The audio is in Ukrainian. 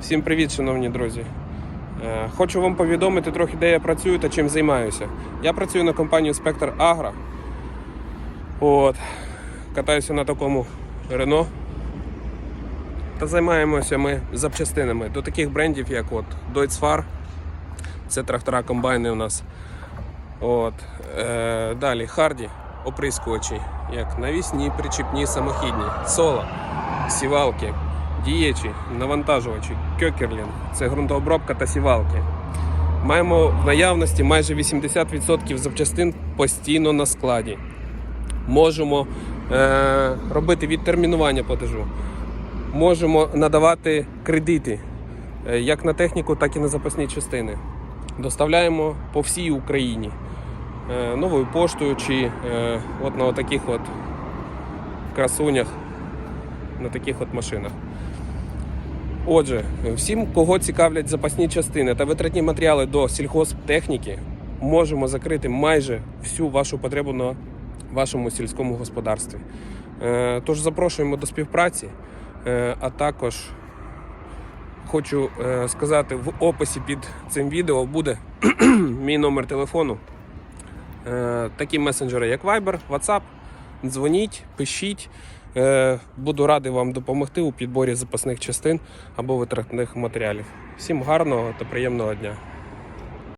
Всім привіт, шановні друзі. Е, Хочу вам повідомити трохи, де я працюю та чим займаюся. Я працюю на компанію Спектр Агро. От. Катаюся на такому Рено. Та займаємося ми запчастинами до таких брендів, як от Deutz-Fahr. Це трактора комбайни у нас. От. Е, далі Харді, оприскувачі, як навісні, причіпні, самохідні, соло, сівалки, дієчі, навантажувачі, кьокерлінг, це ґрунтообробка та сівалки. Маємо в наявності майже 80% запчастин постійно на складі. Можемо е, робити відтермінування платежу. Можемо надавати кредити е, як на техніку, так і на запасні частини. Доставляємо по всій Україні е, новою поштою чи е, от на таких от красунях, на таких от машинах. Отже, всім, кого цікавлять запасні частини та витратні матеріали до сільхозтехніки, можемо закрити майже всю вашу потребу на вашому сільському господарстві. Е, Тож запрошуємо до співпраці, Е, а також хочу е, сказати, в описі під цим відео буде мій номер телефону. Такі месенджери, як Viber, WhatsApp. Дзвоніть, пишіть. Е, Буду радий вам допомогти у підборі запасних частин або витратних матеріалів. Всім гарного та приємного дня!